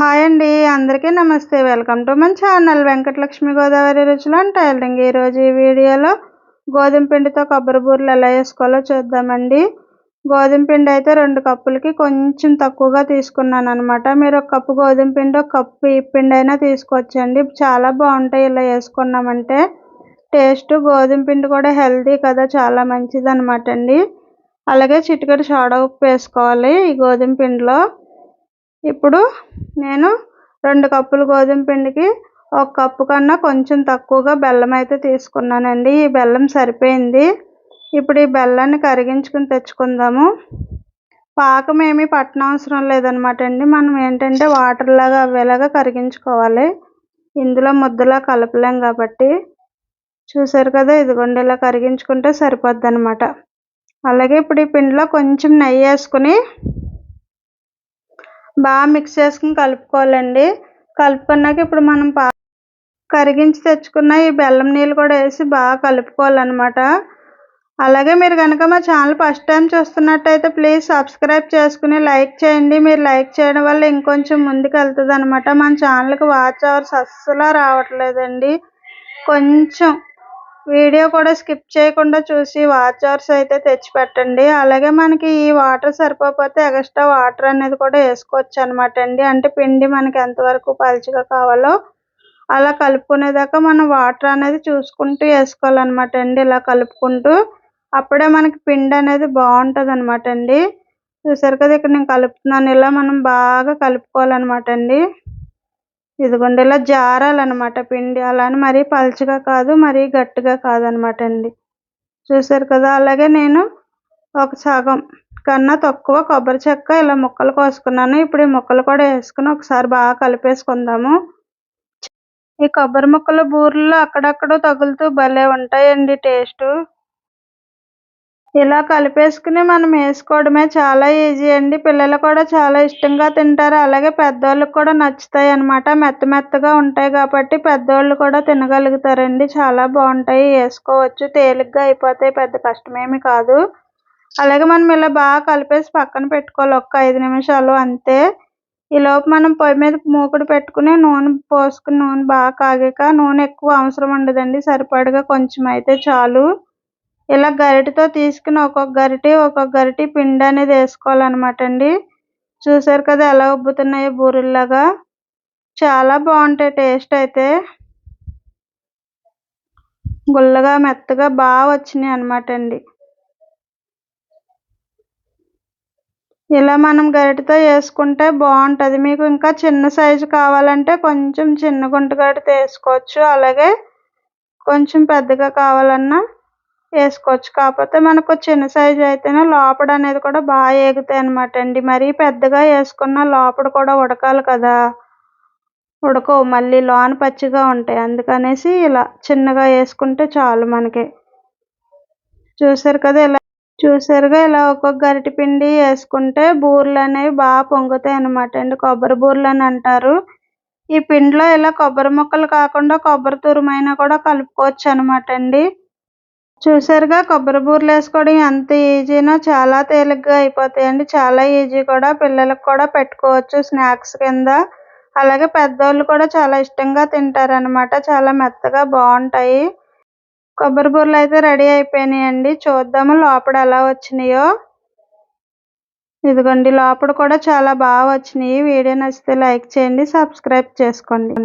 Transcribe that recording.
Hi అండి అందరికీ నమస్తే. వెల్కమ్ టు మన ఛానల్. వెంకటలక్ష్మి గోదావరి రుచులు అండ్ టైలరింగ్. ఈరోజు ఈ వీడియోలో గోధుమ పిండితో కొబ్బరి బూరలు ఎలా వేసుకోవాలో చూద్దామండి. గోధుమ పిండి అయితే రెండు కప్పులకి కొంచెం తక్కువగా తీసుకున్నాను అనమాట మీరు ఒక కప్పు గోధుమ పిండి ఒక కప్పు ఈ పిండి అయినా తీసుకోవచ్చండి. చాలా బాగుంటాయి ఇలా వేసుకున్నామంటే. టేస్ట్ గోధుమ పిండి కూడా హెల్తీ కదా చాలా మంచిది అనమాట అండి. అలాగే చిటికెడు సోడా ఉప్పు వేసుకోవాలి ఈ గోధుమ పిండిలో. ఇప్పుడు నేను రెండు కప్పులు గోధుమ పిండికి ఒక కప్పు కన్నా కొంచెం తక్కువగా బెల్లం అయితే తీసుకున్నానండి. ఈ బెల్లం సరిపోయింది. ఇప్పుడు ఈ బెల్లాన్ని కరిగించుకుని తెచ్చుకుందాము. పాకం ఏమీ పట్టనవసరం లేదనమాట అండి. మనం ఏంటంటే వాటర్ లాగా అవ్వేలాగా కరిగించుకోవాలి. ఇందులో ముద్దలా కలపలేం కాబట్టి. చూసారు కదా ఇదిగోండి ఇలా కరిగించుకుంటే సరిపోద్ది అనమాట అలాగే ఇప్పుడు ఈ పిండిలో కొంచెం నెయ్యి వేసుకుని బాగా మిక్స్ చేసుకుని కలుపుకోవాలండి. కలుపుకున్నాక ఇప్పుడు మనం పా కరిగించి తెచ్చుకున్న ఈ బెల్లం నీళ్ళు కూడా వేసి బాగా కలుపుకోవాలన్నమాట. అలాగే మీరు కనుక మా ఛానల్ ఫస్ట్ టైం చూస్తున్నట్టయితే ప్లీజ్ సబ్స్క్రైబ్ చేసుకుని లైక్ చేయండి. మీరు లైక్ చేయడం వల్ల ఇంకొంచెం ముందుకు వెళ్తుంది అనమాట మన ఛానల్కి వాచ్ అవర్స్ అస్సలు రావట్లేదండి. కొంచెం వీడియో కూడా స్కిప్ చేయకుండా చూసి వాచర్స్ అయితే తెచ్చిపెట్టండి. అలాగే మనకి ఈ వాటర్ సరిపోతే ఎక్స్ట్రా వాటర్ అనేది కూడా వేసుకోవచ్చు అనమాట అండి. అంటే పిండి మనకి ఎంతవరకు పలుచగా కావాలో అలా కలుపుకునేదాకా మనం వాటర్ అనేది చూసుకుంటూ వేసుకోవాలన్నమాట అండి. ఇలా కలుపుకుంటూ అప్పుడే మనకి పిండి అనేది బాగుంటుంది అనమాట అండి. చూసారు కదా ఇక్కడ నేను కలుపుతున్నాను. ఇలా మనం బాగా కలుపుకోవాలన్నమాట అండి. ఇదిగోండి ఇలా జారాలన్నమాట. పిండి అలానే మరీ పలుచగా కాదు మరీ గట్టిగా కాదనమాట అండి. చూసారు కదా అలాగే నేను ఒక సగం కన్నా తక్కువ కొబ్బరి చెక్క ఇలా ముక్కలు కోసుకున్నాను. ఇప్పుడు ఈ ముక్కలు కూడా వేసుకుని ఒకసారి బాగా కలిపేసుకుందాము. ఈ కొబ్బరి ముక్కలు బూరెల్లో అక్కడక్కడ తగులుతూ భలే ఉంటాయండి టేస్ట్. ఇలా కలిపేసుకుని మనం వేసుకోవడమే చాలా ఈజీ అండి. పిల్లలు కూడా చాలా ఇష్టంగా తింటారు. అలాగే పెద్దవాళ్ళకి కూడా నచ్చుతాయి అనమాట మెత్త మెత్తగా ఉంటాయి కాబట్టి పెద్దవాళ్ళు కూడా తినగలుగుతారండి. చాలా బాగుంటాయి. వేసుకోవచ్చు. తేలిగ్గా అయిపోతాయి. పెద్ద కష్టమేమి కాదు. అలాగే మనం ఇలా బాగా కలిపేసి పక్కన పెట్టుకోవాలి. ఒక్క ఐదు నిమిషాలు అంతే. ఈలోపు మనం పొయ్యి మీద మూకుడు పెట్టుకుని నూనె పోసుకుని నూనె బాగా కాగాక నూనె ఎక్కువ అవసరం ఉండదండి. సరిపడగా కొంచెం అయితే చాలు. ఇలా గరిటెతో తీసుకుని ఒక్కొక్క గరిటె ఒక్కొక్క గరిటె పిండి అనేది వేసుకోవాలన్నమాట అండి. చూసారు కదా ఎలా ఉబ్బుతున్నాయో బూరెల్లాగా. చాలా బాగుంటాయి టేస్ట్ అయితే. గుల్లగా మెత్తగా బాగా వచ్చినాయి అనమాట అండి. ఇలా మనం గరిటతో వేసుకుంటే బాగుంటుంది. మీకు ఇంకా చిన్న సైజు కావాలంటే కొంచెం చిన్న గుంట గరిటతో వేసుకోవచ్చు. అలాగే కొంచెం పెద్దగా కావాలన్నా వేసుకోవచ్చు. కాకపోతే మనకు చిన్న సైజు అయితేనే లోపల అనేది కూడా బాగా ఏగుతాయి అనమాట అండి. మరీ పెద్దగా వేసుకున్న లోపల కూడా ఉడకాలి కదా. ఉడకవు. మళ్ళీ లోన పచ్చిగా ఉంటాయి. అందుకనేసి ఇలా చిన్నగా వేసుకుంటే చాలు మనకి. చూసారు కదా ఇలా చూసారుగా ఇలా ఒక్కొక్క గరిటి పిండి వేసుకుంటే బూరెలు అనేవి బాగా పొంగుతాయి అనమాట అండి. కొబ్బరి బూరెలు అని అంటారు. ఈ పిండిలో ఇలా కొబ్బరి ముక్కలు కాకుండా కొబ్బరి తురుమైనా కూడా కలుపుకోవచ్చు అనమాట అండి. చూసారుగా కొబ్బరి బూరెలు వేసుకోవడం ఎంత ఈజీనో చాలా తేలిగ్గా అయిపోతాయండి. చాలా ఈజీ కూడా. పిల్లలకు కూడా పెట్టుకోవచ్చు స్నాక్స్ కింద. అలాగే పెద్దోళ్ళు కూడా చాలా ఇష్టంగా తింటారనమాట చాలా మెత్తగా బాగుంటాయి. కొబ్బరి బూరెలు అయితే రెడీ అయిపోయినాయండి. చూద్దాము లోపల ఎలా వచ్చినాయో. ఇదిగోండి లోపల కూడా చాలా బాగా వచ్చినాయి. వీడియో నచ్చితే లైక్ చేయండి సబ్స్క్రైబ్ చేసుకోండి.